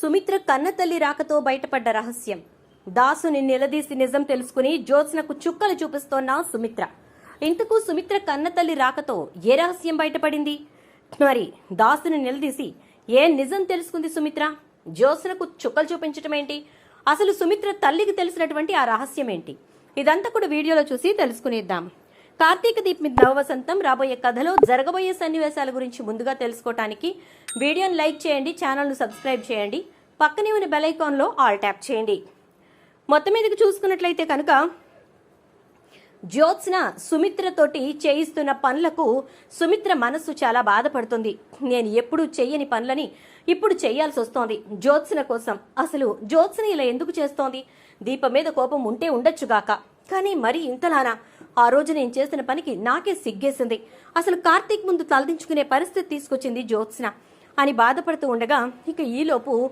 సుమిత్ర కన్నతల్లి రాకతో బయటపడ్డ రహస్యం. దాసుని నిలదీసి నిజం తెలుసుకుని జ్యోత్స్నకు చుక్కలు చూపిస్తోన్న సుమిత్ర. ఇంతకు సుమిత్ర కన్నతల్లి రాకతో ఏ రహస్యం బయటపడింది? మరి దాసుని నిలదీసి ఏ నిజం తెలుసుకుంది సుమిత్ర? జ్యోత్స్నకు చుక్కలు చూపించటం ఏంటి అసలు సుమిత్ర తల్లికి తెలిసినటువంటి ఆ రహస్యం ఏంటి ఇదంతా కూడా వీడియోలో చూసి తెలుసుకునేద్దాం. కార్తీక దీప్ మీద నవవసంతం. రాబోయే కథలో జరగబోయే సన్నివేశాల గురించి ముందుగా తెలుసుకోవటానికి వీడియోని లైక్ చేయండి ఛానల్ను సబ్స్క్రైబ్ చేయండి పక్కనే ఉన్న బెల్ ఐకాన్లో ఆల్ ట్యాప్ చేయండి. మొత్తం మీదకి చూసుకున్నట్లయితే కనుక జ్యోత్స్న సుమిత్రతోటి చేయిస్తున్న పనులకు సుమిత్ర మనస్సు చాలా బాధపడుతుంది. నేను ఎప్పుడు చెయ్యని పనులని ఇప్పుడు చేయాల్సి వస్తోంది. జ్యోత్స్న కోసం. అసలు జ్యోత్స్న ఇలా ఎందుకు చేస్తోంది? దీపం మీద కోపం ఉంటే ఉండొచ్చుగాక కానీ మరి ఇంతలానా? ఆ రోజు నేను చేసిన పనికి నాకే సిగ్గేసింది. అసలు కార్తీక్ ముందు తలదించుకునే పరిస్థితి తీసుకొచ్చింది జ్యోత్స్న. అని బాధపడుతూ ఉండగా ఇక ఈలోపు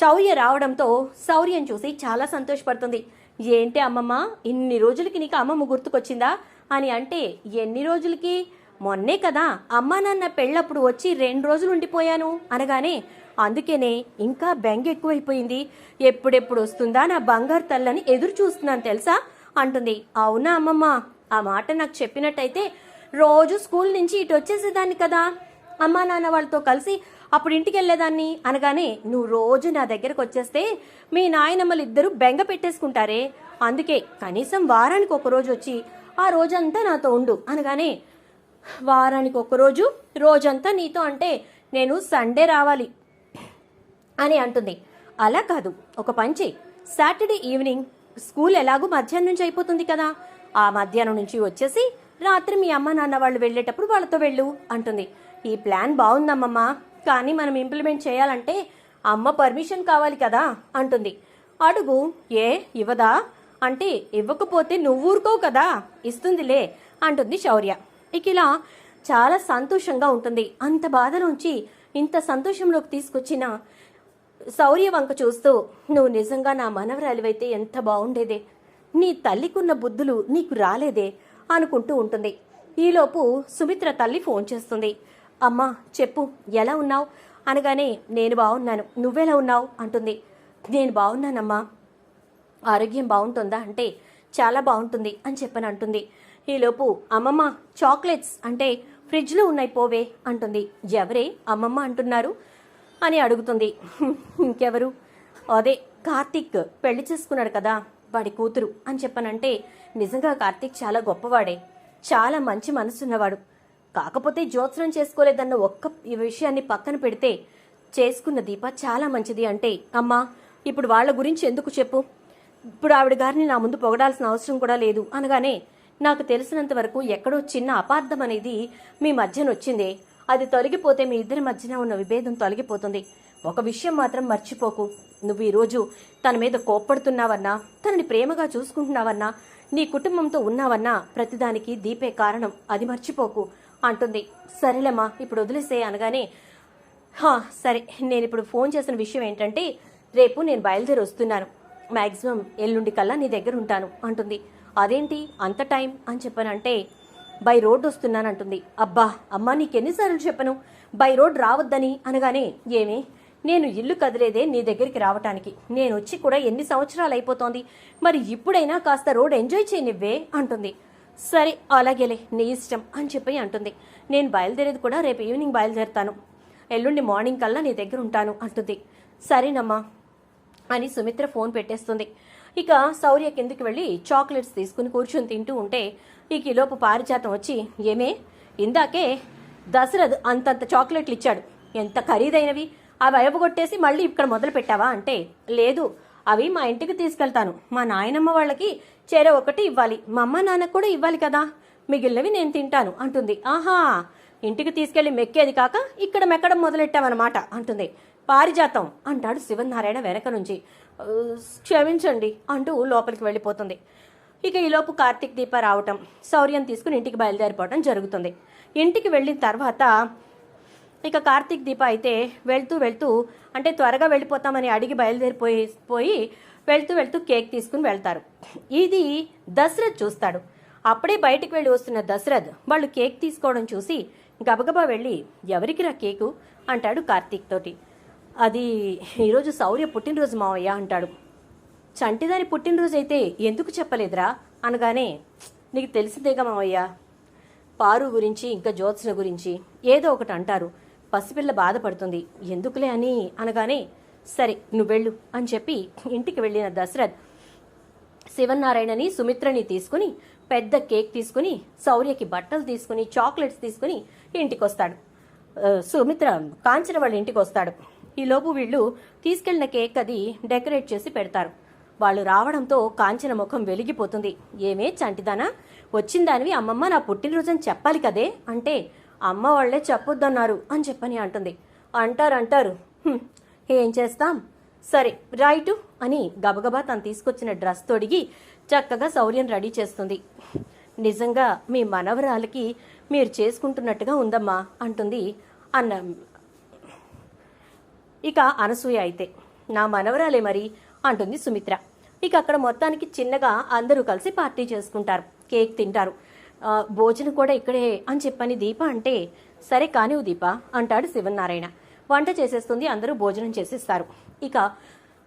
శౌర్య రావడంతో శౌర్యం చూసి చాలా సంతోషపడుతుంది. ఏంటి అమ్మమ్మ ఇన్ని రోజులకి నీకు అమ్మమ్మ గుర్తుకొచ్చిందా? అని అంటే ఎన్ని రోజులకి? మొన్నే కదా అమ్మా నాన్న పెళ్ళప్పుడు వచ్చి రెండు రోజులు ఉండిపోయాను అనగానే అందుకనే ఇంకా బెంగ ఎక్కువైపోయింది ఎప్పుడెప్పుడు వస్తుందా నా బంగారు తల్లని ఎదురు చూస్తున్నాను తెలుసా? అంటుంది. అవునా అమ్మమ్మ? ఆ మాట నాకు చెప్పినట్టయితే రోజు స్కూల్ నుంచి ఇటు వచ్చేసేదాన్ని కదా. అమ్మా నాన్న వాళ్ళతో కలిసి అప్పుడు ఇంటికి వెళ్ళేదాన్ని. అనగానే నువ్వు రోజు నా దగ్గరకు వచ్చేస్తే మీ నాయనమ్మలు ఇద్దరు బెంగ పెట్టేసుకుంటారే. అందుకే కనీసం వారానికి ఒక రోజు వచ్చి ఆ రోజంతా నాతో ఉండు. అనగానే వారానికి ఒక రోజు రోజంతా నీతో అంటే నేను సండే రావాలి అని అంటుంది. అలా కాదు. ఒక పంచి సాటర్డే ఈవినింగ్ స్కూల్ ఎలాగూ మధ్యాహ్నం నుంచి అయిపోతుంది కదా. ఆ మధ్యాహ్నం నుంచి వచ్చేసి రాత్రి మీ అమ్మ నాన్న వాళ్ళు వెళ్ళేటప్పుడు వాళ్ళతో వెళ్ళు అంటుంది. ఈ ప్లాన్ బాగుందమ్మమ్మ కానీ మనం ఇంప్లిమెంట్ చేయాలంటే అమ్మ పర్మిషన్ కావాలి కదా అంటుంది. అడుగు ఏ ఇవ్వదా? అంటే ఇవ్వకపోతే నువ్వు ఊరుకోవు కదా ఇస్తుందిలే అంటుంది శౌర్య. ఇక ఇలా చాలా సంతోషంగా ఉంటుంది. అంత బాధ నుంచి ఇంత సంతోషంలోకి తీసుకొచ్చిన శౌర్య వంక చూస్తూ నువ్వు నిజంగా నా మనవరాలివైతే ఎంత బాగుండేదే నీ తల్లికున్న బుద్ధులు నీకు రాలేదే అనుకుంటూ ఉంటుంది. ఈలోపు సుమిత్ర తల్లి ఫోన్ చేస్తుంది. అమ్మా చెప్పు ఎలా ఉన్నావు? అనగానే నేను బాగున్నాను నువ్వెలా ఉన్నావు? అంటుంది. నేను బాగున్నానమ్మా ఆరోగ్యం బాగుంటుందా అంటే చాలా బాగుంటుంది అని చెప్పని అంటుంది. ఈలోపు అమ్మమ్మ చాక్లెట్స్ అంటే ఫ్రిడ్జ్లో ఉన్నాయి పోవే అంటుంది. ఎవరే? అమ్మమ్మ అంటున్నారు. అని అడుగుతుంది. ఇంకెవరు? అదే కార్తీక్ పెళ్ళి చేసుకున్నాడు కదా వాడి కూతురు అని చెప్పనంటే నిజంగా కార్తీక్ చాలా గొప్పవాడే. చాలా మంచి మనసున్నవాడు. కాకపోతే జ్యోత్సనం చేసుకోలేదన్న ఒక్క ఈ విషయాన్ని పక్కన పెడితే చేసుకున్న దీప చాలా మంచిది అంటే అమ్మా ఇప్పుడు వాళ్ళ గురించి ఎందుకు చెప్పు? ఇప్పుడు ఆవిడ గారిని నా ముందు పొగడాల్సిన అవసరం కూడా లేదు అనగానే నాకు తెలిసినంత వరకు ఎక్కడో చిన్న అపార్థం అనేది మీ మధ్యన వచ్చిందే. అది తొలగిపోతే మీ ఇద్దరి మధ్యన ఉన్న విభేదం తొలగిపోతుంది. ఒక విషయం మాత్రం మర్చిపోకు. నువ్వు ఈరోజు తన మీద కోప్పడుతున్నావన్నా తనని ప్రేమగా చూసుకుంటున్నావన్నా నీ కుటుంబంతో ఉన్నావన్నా ప్రతిదానికి దీపే కారణం. అది మర్చిపోకు అంటుంది. సరేలేమ్మా ఇప్పుడు వదిలేసే అనగానే హా, సరే నేను ఇప్పుడు ఫోన్ చేసిన విషయం ఏంటంటే రేపు నేను బయలుదేరి వస్తున్నాను. మ్యాక్సిమం ఎల్లుండి కల్లా నీ దగ్గర ఉంటాను అంటుంది. అదేంటి అంత టైం అని చెప్పానంటే బై రోడ్ వస్తున్నానంటుంది. అబ్బా అమ్మా నీకెన్నిసార్లు చెప్పను? బై రోడ్ రావద్దని అనగానే ఏమి? నేను ఇల్లు కదిలేదే నీ దగ్గరికి రావటానికి. నేను వచ్చి కూడా ఎన్ని సంవత్సరాలు అయిపోతోంది? మరి ఇప్పుడైనా కాస్త రోడ్ ఎంజాయ్ చేయనివ్వే అంటుంది. సరే అలాగేలే నీ ఇష్టం అని చెప్పి అంటుంది. నేను బయలుదేరేది కూడా రేపు ఈవినింగ్ బయలుదేరుతాను. ఎల్లుండి మార్నింగ్ కల్లా నీ దగ్గర ఉంటాను అంటుంది. సరేనమ్మా అని సుమిత్ర ఫోన్ పెట్టేస్తుంది. ఇక శౌర్య కిందికి వెళ్ళి చాక్లెట్స్ తీసుకుని కూర్చుని తింటూ ఉంటే ఇక ఈలోపు పారిజాతం వచ్చి ఏమే? ఇందాకే దశరథ్ అంతంత చాక్లెట్లు ఇచ్చాడు. ఎంత ఖరీదైనవి. అవి అయపగొట్టేసి మళ్ళీ ఇక్కడ మొదలు పెట్టావా? అంటే లేదు. అవి మా ఇంటికి తీసుకెళ్తాను. మా నాయనమ్మ వాళ్ళకి చేర ఒకటి ఇవ్వాలి. మా అమ్మ నాన్నకు కూడా ఇవ్వాలి కదా. మిగిలినవి నేను తింటాను. అంటుంది. ఆహా! ఇంటికి తీసుకెళ్ళి మెక్కేది కాక ఇక్కడ మెక్కడం మొదలెట్టామన్నమాట అంటుంది. పారిజాతం. అంటాడు శివనారాయణ వెనక నుంచి. క్షమించండి అంటూ లోపలికి వెళ్ళిపోతుంది. ఇక ఈలోపు కార్తీక్ దీప రావటం శౌర్యం తీసుకుని ఇంటికి బయలుదేరిపోవడం జరుగుతుంది. ఇంటికి వెళ్ళిన తర్వాత ఇక కార్తీక్ దీప అయితే వెళ్తూ వెళ్తూ అంటే త్వరగా వెళ్ళిపోతామని అడిగి బయలుదేరిపోయి పోయి వెళ్తూ వెళ్తూ కేక్ తీసుకుని వెళ్తారు. ఇది దశరథ్ చూస్తాడు. అప్పుడే బయటికి వెళ్ళి వస్తున్న దశరథ్ వాళ్ళు కేక్ తీసుకోవడం చూసి గబగబా వెళ్ళి ఎవరికిరా కేకు? అంటాడు కార్తీక్ తోటి. అది ఈరోజు శౌర్య పుట్టినరోజు మావయ్య అంటాడు. చంటిదాని పుట్టినరోజు అయితే ఎందుకు చెప్పలేదురా? అనగానే నీకు తెలిసిందేగా మావయ్య? పారు గురించి ఇంకా జ్యోత్స్న గురించి ఏదో ఒకటి అంటారు. పసిపిల్ల బాధపడుతుంది. ఎందుకులే అని అనగానే సరే నువ్వు వెళ్ళు అని చెప్పి ఇంటికి వెళ్ళిన దశరథ్ శివనారాయణని సుమిత్రని తీసుకుని పెద్ద కేక్ తీసుకుని శౌర్యకి బట్టలు తీసుకుని చాక్లెట్స్ తీసుకుని ఇంటికి వస్తాడు సుమిత్ర కాంచన వాళ్ళ ఇంటికి వస్తాడు ఈలోపు వీళ్ళు తీసుకెళ్ళిన కేక్ అది డెకరేట్ చేసి పెడతారు. వాళ్ళు రావడంతో కాంచన ముఖం వెలిగిపోతుంది. ఏమే చంటిదానా? వచ్చిందానివి అమ్మమ్మ నా పుట్టినరోజని చెప్పాలి కదే అంటే అమ్మ వాళ్ళే చెప్పొద్దన్నారు అని చెప్పని అంటుంది. అంటారు అంటారు ఏం చేస్తాం? సరే రైటు అని గబగబా తను తీసుకొచ్చిన డ్రెస్ తొడిగి చక్కగా శౌర్యం రెడీ చేస్తుంది. నిజంగా మీ మనవరాలకి మీరు చేసుకుంటున్నట్టుగా ఉందమ్మా అంటుంది అన్న ఇక అనసూయ అయితే. నా మనవరాలే మరి అంటుంది సుమిత్ర. ఇక అక్కడ మొత్తానికి చిన్నగా అందరూ కలిసి పార్టీ చేసుకుంటారు. కేక్ తింటారు. భోజనం కూడా ఇక్కడే అని చెప్పని దీప అంటే సరే కానివు దీప అంటాడు శివనారాయణ వంట చేసేస్తుంది అందరూ భోజనం చేసేస్తారు. ఇక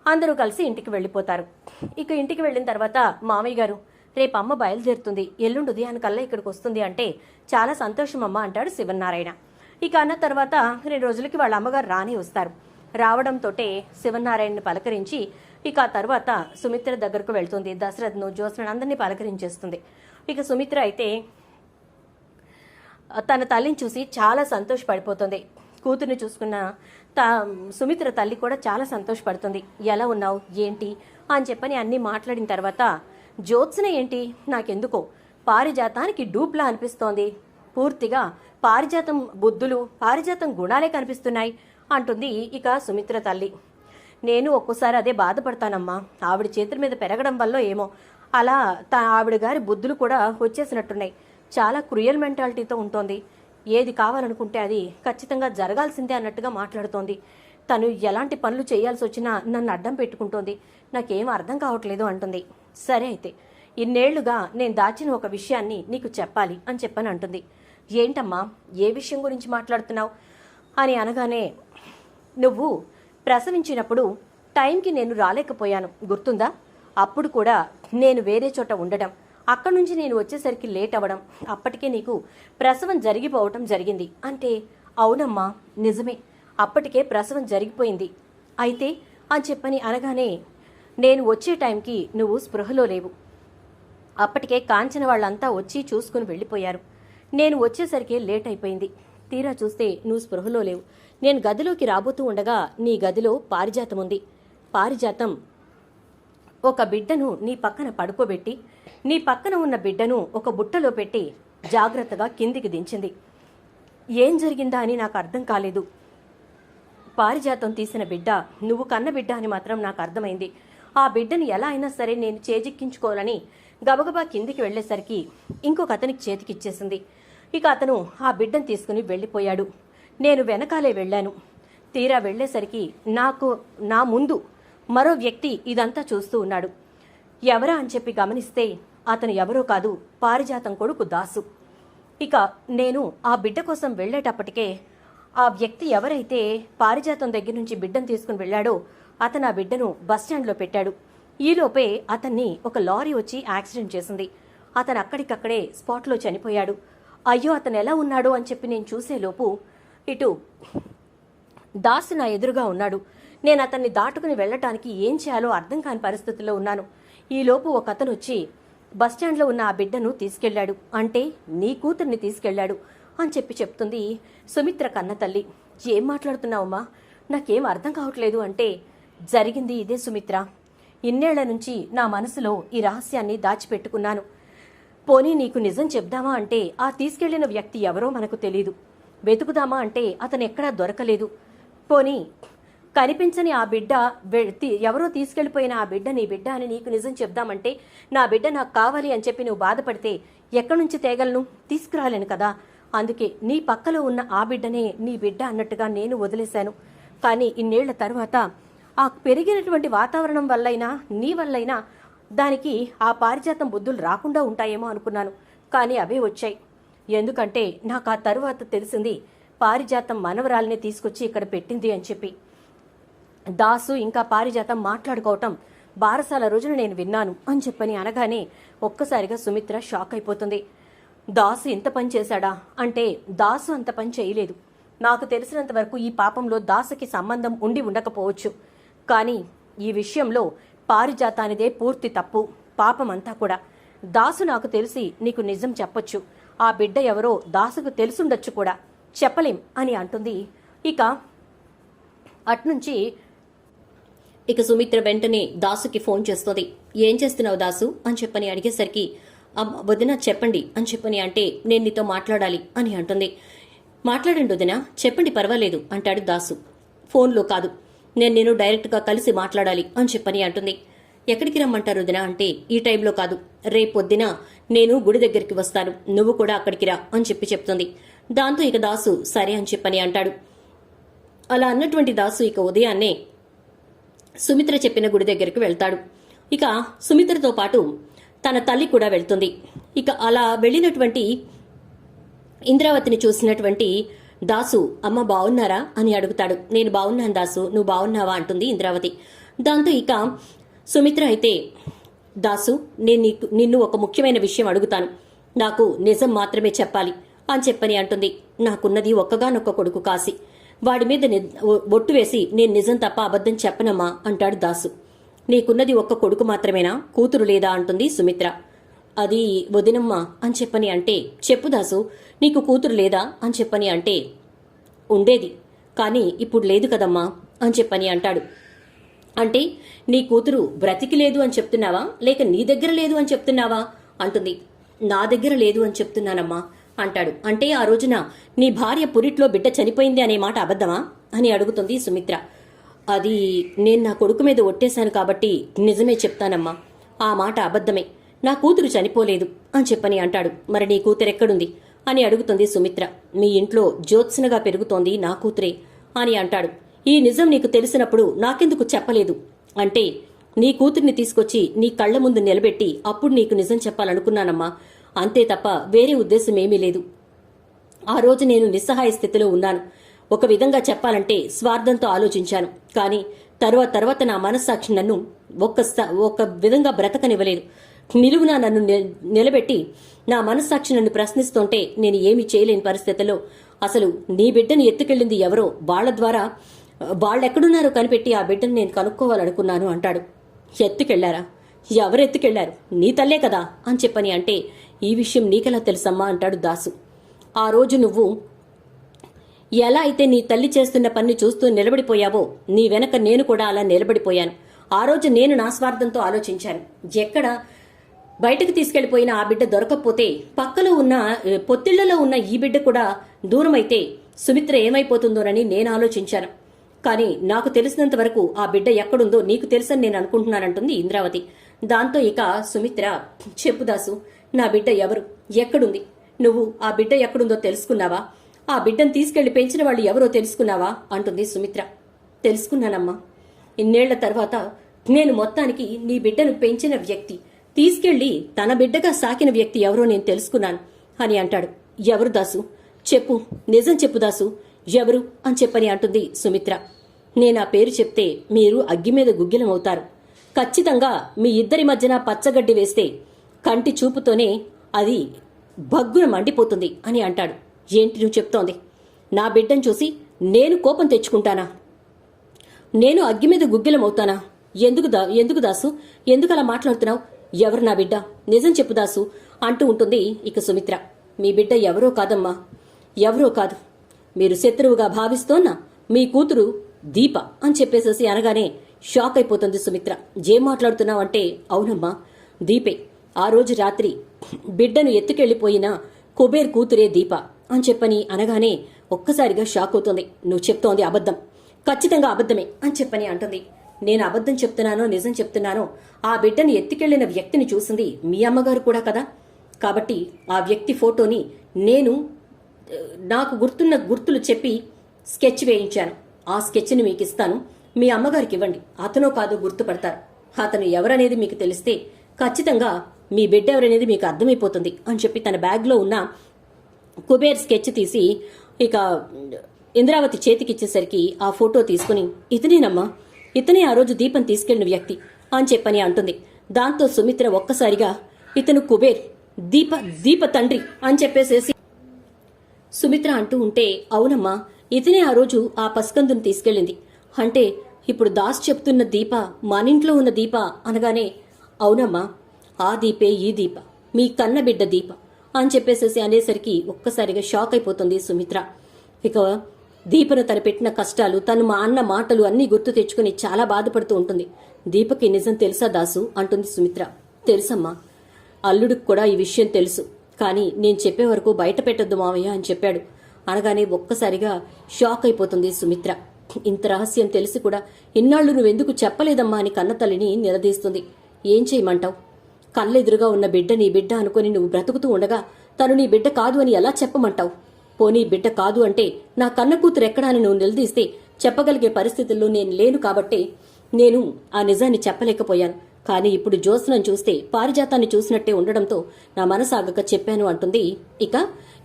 అందరూ కలిసి ఇంటికి వెళ్ళిపోతారు. ఇక ఇంటికి వెళ్ళిన తర్వాత మామయ్య గారు రేపు అమ్మ బయలుదేరుతుంది. ఎల్లుండి ఉదయానికల్లా ఇక్కడికి వస్తుంది అంటే చాలా సంతోషం అమ్మ అంటాడు శివనారాయణ ఇక అన్న తర్వాత రెండు రోజులకి వాళ్ళ అమ్మగారు రాని వస్తారు. రావడంతోటే శివనారాయణని పలకరించి ఇక ఆ తర్వాత సుమిత్ర దగ్గరకు వెళ్తుంది. దశరథ్ను జ్యోత్స్న అందరినీ పలకరించేస్తుంది. ఇక సుమిత్ర అయితే తన తల్లిని చూసి చాలా సంతోషపడిపోతుంది. కూతుర్ని చూసుకున్న తా సుమిత్ర తల్లి కూడా చాలా సంతోషపడుతుంది. ఎలా ఉన్నావు? ఏంటి? అని చెప్పని అన్నీ మాట్లాడిన తర్వాత జ్యోత్స్న ఏంటి? నాకెందుకో? పారిజాతానికి డూప్లా అనిపిస్తోంది. పూర్తిగా పారిజాతం బుద్ధులు పారిజాతం గుణాలే కనిపిస్తున్నాయి. అంటుంది ఇక సుమిత్ర తల్లి. నేను ఒక్కోసారి అదే బాధపడతానమ్మా. ఆవిడ చేతుల మీద పెరగడం వల్ల ఏమో. అలా తా ఆవిడ గారి బుద్ధులు కూడా వచ్చేసినట్టున్నాయి. చాలా క్రుయల్ మెంటాలిటీతో ఉంటుంది. ఏది కావాలనుకుంటే అది ఖచ్చితంగా జరగాల్సిందే అన్నట్టుగా మాట్లాడుతోంది. తను ఎలాంటి పనులు చేయాల్సి వచ్చినా నన్ను అడ్డం పెట్టుకుంటోంది. నాకేం అర్థం కావట్లేదు అంటుంది. సరే అయితే ఇన్నేళ్ళుగా నేను దాచిన ఒక విషయాన్ని నీకు చెప్పాలి అని చెప్పని అంటుంది. ఏంటమ్మా? ఏ విషయం గురించి మాట్లాడుతున్నావు? అని అనగానే నువ్వు ప్రసవించినప్పుడు టైంకి నేను రాలేకపోయాను గుర్తుందా? అప్పుడు కూడా నేను వేరే చోట ఉండడం అక్కడి నుంచి నేను వచ్చేసరికి లేట్ అవ్వడం అప్పటికే నీకు ప్రసవం జరిగిపోవటం జరిగింది. అంటే అవునమ్మా నిజమే. అప్పటికే ప్రసవం జరిగిపోయింది. అయితే అని చెప్పని అనగానే నేను వచ్చే టైంకి నువ్వు స్పృహలో లేవు. అప్పటికే కాంచన వాళ్ళంతా వచ్చి చూసుకుని వెళ్ళిపోయారు. నేను వచ్చేసరికి లేట్ అయిపోయింది. తీరా చూస్తే నువ్వు స్పృహలో లేవు. నేను గదిలోకి రాబోతూ ఉండగా నీ గదిలో పారిజాతం ఉంది పారిజాతం. ఒక బిడ్డను నీ పక్కన పడుకోబెట్టి నీ పక్కన ఉన్న బిడ్డను ఒక బుట్టలో పెట్టి జాగ్రత్తగా కిందికి దించింది. ఏం జరిగిందా అని నాకు అర్థం కాలేదు. పారిజాతం తీసిన బిడ్డ నువ్వు కన్న బిడ్డ అని మాత్రం నాకు అర్థమైంది. ఆ బిడ్డని ఎలా అయినా సరే నేను చేజిక్కించుకోవాలని గబగబా కిందికి వెళ్ళేసరికి ఇంకొక అతనికి చేతికిచ్చేసింది. ఇక అతను ఆ బిడ్డను తీసుకుని వెళ్ళిపోయాడు. నేను వెనకాలే వెళ్ళాను. తీరా వెళ్ళేసరికి నాకు నా ముందు మరో వ్యక్తి ఇదంతా చూస్తూ ఉన్నాడు. ఎవరా అని చెప్పి గమనిస్తే అతను ఎవరో కాదు పారిజాతం కొడుకు దాసు. ఇక నేను ఆ బిడ్డ కోసం వెళ్ళేటప్పటికే ఆ వ్యక్తి ఎవరైతే పారిజాతం దగ్గర నుంచి బిడ్డను తీసుకుని వెళ్ళాడో అతను ఆ బిడ్డను బస్టాండ్లో పెట్టాడు. ఈలోపే అతన్ని ఒక లారీ వచ్చి యాక్సిడెంట్ చేసింది. అతను అక్కడికక్కడే స్పాట్లో చనిపోయాడు. అయ్యో అతను ఎలా ఉన్నాడు అని చెప్పి నేను చూసేలోపు ఇటు. దాసు నా ఎదురుగా ఉన్నాడు. నేను అతన్ని దాటుకుని వెళ్ళటానికి ఏం చేయాలో అర్థం కాని పరిస్థితిలో ఉన్నాను. ఈలోపు ఒక అతను వచ్చి బస్టాండ్లో ఉన్న ఆ బిడ్డను తీసుకెళ్ళాడు అంటే నీ కూతుర్ని తీసుకెళ్ళాడు అని చెప్పి చెప్తుంది సుమిత్ర కన్న తల్లి ఏం మాట్లాడుతున్నావమ్మా? నాకేం అర్థం కావట్లేదు అంటే జరిగింది ఇదే సుమిత్ర. ఇన్నేళ్ళ నుంచి నా మనసులో ఈ రహస్యాన్ని దాచిపెట్టుకున్నాను. పోనీ నీకు నిజం చెప్దామా? అంటే ఆ తీసుకెళ్ళిన వ్యక్తి ఎవరో మనకు తెలీదు. వెతుకుదామా అంటే అతను ఎక్కడా దొరకలేదు. పోనీ కనిపించని ఆ బిడ్డ ఎవరో తీసుకెళ్ళిపోయిన ఆ బిడ్డ నీ బిడ్డ అని నీకు నిజం చెప్దామంటే నా బిడ్డ నాకు కావాలి అని చెప్పి నువ్వు బాధపడితే ఎక్కడి నుంచి తేగలను? తీసుకురాలేను కదా. అందుకే నీ పక్కలో ఉన్న ఆ బిడ్డనే నీ బిడ్డ అన్నట్టుగా నేను వదిలేశాను. కానీ ఇన్నేళ్ళ తర్వాత ఆ పెరిగినటువంటి వాతావరణం వల్లైనా నీ వల్లైనా దానికి ఆ పారిజాతం బుద్ధులు రాకుండా ఉంటాయేమో అనుకున్నాను. కానీ అవే వచ్చాయి. ఎందుకంటే నాకు ఆ తరువాత తెలిసింది పారిజాతం మనవరాల్ని తీసుకొచ్చి ఇక్కడ పెట్టింది అని చెప్పి. దాసు ఇంకా పారిజాతం మాట్లాడుకోవటం బారసాల రోజున నేను విన్నాను అని చెప్పని అనగానే ఒక్కసారిగా సుమిత్ర షాక్ అయిపోతుంది. దాసు ఇంత పని చేశాడా? అంటే దాసు అంత పని చేయలేదు. నాకు తెలిసినంత వరకు ఈ పాపంలో దాసుకి సంబంధం ఉండి ఉండకపోవచ్చు. కానీ ఈ విషయంలో పారిజాతానిదే పూర్తి తప్పు పాపమంతా కూడా. దాసు నాకు తెలిసి నీకు నిజం చెప్పొచ్చు. ఆ బిడ్డ ఎవరో దాసుకు తెలుసుండొచ్చు కూడా. చెప్పలేం అని అంటుంది. ఇక అట్నుంచి ఇక సుమిత్ర వెంటనే దాసుకి ఫోన్ చేస్తుంది. ఏం చేస్తున్నావు దాసు? అని చెప్పని అడిగేసరికి "అమ్మ, వదిన చెప్పండి అని చెప్పని అంటే నేను నీతో మాట్లాడాలి అని అంటుంది. మాట్లాడండి వదిన చెప్పండి పర్వాలేదు అంటాడు దాసు. ఫోన్లో కాదు నేను నేను డైరెక్ట్గా కలిసి మాట్లాడాలి అని చెప్పని అంటుంది. ఎక్కడికి రమ్మంటారు వదిన? అంటే ఈ టైంలో కాదు రేపొద్దున నేను గుడి దగ్గరికి వస్తాను. నువ్వు కూడా అక్కడికి రా అని చెప్పి చెప్తుంది. దాంతో ఇక దాసు సరే అని చెప్పని అంటాడు. అలా అన్నటువంటి దాసు ఇక ఉదయాన్నే సుమిత్ర చెప్పిన గుడి దగ్గరికి వెళ్తాడు. ఇక సుమిత్రతో పాటు తన తల్లి కూడా వెళ్తుంది. ఇక అలా వెళ్ళినటువంటి ఇంద్రావతిని చూసినటువంటి దాసు అమ్మ బావున్నారా? అని అడుగుతాడు. నేను బావున్నాను దాసు నువ్వు బావున్నావా? అంటుంది ఇంద్రావతి. దాంతో ఇక సుమిత్ర అయితే దాసు నేను నీకు నిన్ను ఒక ముఖ్యమైన విషయం అడుగుతాను. నాకు నిజం మాత్రమే చెప్పాలి అని చెప్పని అంటుంది. నాకున్నది ఒక్కగానొక్క కొడుకు కాసి వాడి మీద ని- వేసి నేను నిజం తప్ప అబద్ధం చెప్పనమ్మా అంటాడు దాసు. నీకున్నది ఒక్క కొడుకు మాత్రమేనా? కూతురు లేదా? అంటుంది సుమిత్ర. అది వదినమ్మా అని చెప్పని అంటే చెప్పు దాసు నీకు కూతురు లేదా? అని చెప్పని అంటే ఉండేది. కానీ ఇప్పుడు లేదు కదమ్మా అని చెప్పని అంటాడు. అంటే నీ కూతురు బ్రతికి లేదు అని చెప్తున్నావా? లేక నీ దగ్గర లేదు అని చెప్తున్నావా? అంటుంది. నా దగ్గర లేదు అని చెప్తున్నానమ్మా అంటాడు. అంటే ఆ రోజున నీ భార్య పురిట్లో బిడ్డ చనిపోయింది అనే మాట అబద్ధమా? అని అడుగుతుంది సుమిత్ర. అది నేను నా కొడుకు మీద ఒట్టేశాను కాబట్టి నిజమే చెప్తానమ్మా. ఆ మాట అబద్ధమే. నా కూతురు చనిపోలేదు అని చెప్పని అంటాడు. మరి నీ కూతురు ఎక్కడుంది? అని అడుగుతుంది సుమిత్ర. మీ ఇంట్లో జ్యోత్సనగా పెరుగుతోంది నా కూతురే అని అంటాడు. ఈ నిజం నీకు తెలిసినప్పుడు నాకెందుకు చెప్పలేదు? అంటే నీ కూతుర్ని తీసుకొచ్చి నీ కళ్ళ ముందు నిలబెట్టి అప్పుడు నీకు నిజం చెప్పాలనుకున్నానమ్మా. అంతే తప్ప వేరే ఉద్దేశం ఏమీ లేదు. ఆ రోజు నేను నిస్సహాయ స్థితిలో ఉన్నాను. ఒక విధంగా చెప్పాలంటే స్వార్థంతో ఆలోచించాను. కానీ తర్వాత తర్వాత నా మనస్సాక్షి నన్ను ఒక్క స- ఒక విధంగా బ్రతకనివ్వలేదు. నిలువున నన్ను నిలబెట్టి నా మనస్సాక్షి నన్ను ప్రశ్నిస్తుంటే నేను ఏమీ చేయలేని పరిస్థితుల్లో అసలు నీ బిడ్డను ఎత్తుకెళ్ళింది ఎవరో వాళ్ళ ద్వారా వాళ్ళెక్కడున్నారో కనిపెట్టి ఆ బిడ్డను నేను కనుక్కోవాలనుకున్నాను అంటాడు. ఎత్తుకెళ్ళారా? ఎవరెత్తుకెళ్ళారు? నీ తల్లే కదా అని చెప్పని అంటే ఈ విషయం నీకెలా తెలుసమ్మా అంటాడు దాసు. ఆ రోజు నువ్వు ఎలా అయితే నీ తల్లి చేస్తున్న పని చూస్తూ నిలబడిపోయావో నీ వెనక నేను కూడా అలా నిలబడిపోయాను. ఆ రోజు నేను నా స్వార్థంతో ఆలోచించాను. ఎక్కడ బయటకు తీసుకెళ్ళిపోయిన ఆ బిడ్డ దొరకకపోతే పక్కలో ఉన్న పొత్తిళ్ళలో ఉన్న ఈ బిడ్డ కూడా దూరమైతే సుమిత్ర ఏమైపోతుందోనని నేను ఆలోచించాను. కానీ నాకు తెలిసినంత వరకు ఆ బిడ్డ ఎక్కడుందో నీకు తెలుసని నేను అనుకుంటున్నానంటుంది ఇంద్రావతి. దాంతో ఇక సుమిత్ర చెప్పుదాసు నా బిడ్డ ఎవరు? ఎక్కడుంది? నువ్వు ఆ బిడ్డ ఎక్కడుందో తెలుసుకున్నావా? ఆ బిడ్డను తీసుకెళ్ళి పెంచిన వాళ్ళు ఎవరో తెలుసుకున్నావా? అంటుంది సుమిత్ర. తెలుసుకున్నానమ్మా. ఇన్నేళ్ళ తర్వాత నేను మొత్తానికి నీ బిడ్డను పెంచిన వ్యక్తి. తీసుకెళ్ళి తన బిడ్డగా సాకిన వ్యక్తి ఎవరో నేను తెలుసుకున్నాను అని అంటాడు. ఎవరు దాసు? చెప్పు. నిజం చెప్పు దాసు. ఎవరు అని చెప్పని అంటుంది సుమిత్ర. నేను ఆ పేరు చెప్తే మీరు అగ్గి మీద గుగ్గిలమవుతారు. ఖచ్చితంగా మీ ఇద్దరి మధ్యన పచ్చగడ్డి వేస్తే కంటి చూపుతోనే అది భగ్గున మండిపోతుంది అని అంటాడు. ఏంటి నువ్వు చెప్తోంది? నా బిడ్డను చూసి నేను కోపం తెచ్చుకుంటానా? నేను అగ్గి మీద గుగ్గిలమవుతానా? ఎందుకు దా ఎందుకు దాసు? ఎందుకు అలా మాట్లాడుతున్నావు? ఎవరు నా బిడ్డ? నిజం చెప్పు దాసు అంటూ ఉంటుంది ఇక సుమిత్ర. మీ బిడ్డ ఎవరో కాదమ్మా. ఎవరో కాదు. మీరు శత్రువుగా భావిస్తోన్న మీ కూతురు దీప అని చెప్పేసేసి అనగానే షాక్ అయిపోతుంది సుమిత్ర. ఏం మాట్లాడుతున్నావంటే? అవునమ్మా దీపే. ఆ రోజు రాత్రి బిడ్డను ఎత్తుకెళ్ళిపోయిన కుబేర్ కూతురే దీప అని చెప్పని అనగానే ఒక్కసారిగా షాక్ అవుతుంది. నువ్వు చెప్తోంది అబద్ధం. ఖచ్చితంగా అబద్ధమే అని చెప్పని అంటుంది. నేను అబద్ధం చెప్తున్నానో నిజం చెప్తున్నానో ఆ బిడ్డను ఎత్తుకెళ్ళిన వ్యక్తిని చూసింది మీ అమ్మగారు కూడా కదా? కాబట్టి ఆ వ్యక్తి ఫోటోని నేను నాకు గుర్తున్న గుర్తులు చెప్పి స్కెచ్ వేయించాను. ఆ స్కెచ్ని మీకు ఇస్తాను మీ అమ్మగారికి ఇవ్వండి అతనో కాదో గుర్తుపడతారు. అతను ఎవరనేది మీకు తెలిస్తే ఖచ్చితంగా మీ బిడ్డ ఎవరనేది మీకు అర్థమైపోతుంది అని చెప్పి తన బ్యాగ్లో ఉన్న కుబేర్ స్కెచ్ తీసి ఇక ఇంద్రావతి చేతికిచ్చేసరికి ఆ ఫోటో తీసుకుని ఇతనేనమ్మా. ఇతనే ఆ రోజు దీపం తీసుకెళ్ళిన వ్యక్తి అని చెప్పని అంటుంది. దాంతో సుమిత్ర ఒక్కసారిగా ఇతను కుబేర్ దీప దీప తండ్రి అని చెప్పేసేసి సుమిత్ర అంటూ ఉంటే అవునమ్మా. ఇతనే ఆ రోజు ఆ పసికందును తీసుకెళ్ళింది. అంటే ఇప్పుడు దాస్ చెప్తున్న దీప మనింట్లో ఉన్న దీప అనగానే అవునమ్మా ఆ దీపే ఈ దీప మీ కన్న బిడ్డ దీప అని చెప్పేసేసి అనేసరికి ఒక్కసారిగా షాక్ అయిపోతుంది సుమిత్ర. ఇక దీపను తను పెట్టిన కష్టాలు తను మా అన్న మాటలు అన్నీ గుర్తు తెచ్చుకుని చాలా బాధపడుతూ ఉంటుంది. దీపకి నిజం తెలుసా దాసు? అంటుంది సుమిత్ర. తెలుసమ్మా. అల్లుడికి కూడా ఈ విషయం తెలుసు. కానీ నేను చెప్పే వరకు బయట పెట్టొద్దు మావయ్య అని చెప్పాడు. అనగానే ఒక్కసారిగా షాక్ అయిపోతుంది సుమిత్ర. ఇంత రహస్యం తెలిసి కూడా ఇన్నాళ్ళు నువ్వెందుకు చెప్పలేదమ్మా అని కన్నతల్లిని నిలదీస్తుంది. ఏం చేయమంటావు? కళ్ళెదురుగా ఉన్న బిడ్డ నీ బిడ్డ అనుకుని నువ్వు బ్రతుకుతూ ఉండగా తను నీ బిడ్డ కాదు అని ఎలా చెప్పమంటావు? పోనీ బిడ్డ కాదు అంటే నా కన్న కూతురు ఎక్కడా అని నువ్వు నిలదీస్తే చెప్పగలిగే పరిస్థితుల్లో నేను లేను కాబట్టి నేను ఆ నిజాన్ని చెప్పలేకపోయాను. కానీ ఇప్పుడు జ్యోత్సనం చూస్తే పారిజాతాన్ని చూసినట్టే ఉండడంతో నా మనసాగక చెప్పాను అంటుంది. ఇక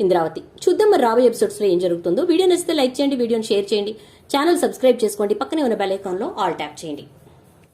ఇంద్రావతి. చూద్దాం మరి రాబోయే ఎపిసోడ్స్లో ఏం జరుగుతుందో. వీడియో నచ్చితే లైక్ చేయండి వీడియోని షేర్ చేయండి. ఛానల్ సబ్స్క్రైబ్ చేసుకోండి. పక్కనే ఉన్న బెల్ ఐకాన్లో ఆల్ ట్యాప్ చేయండి.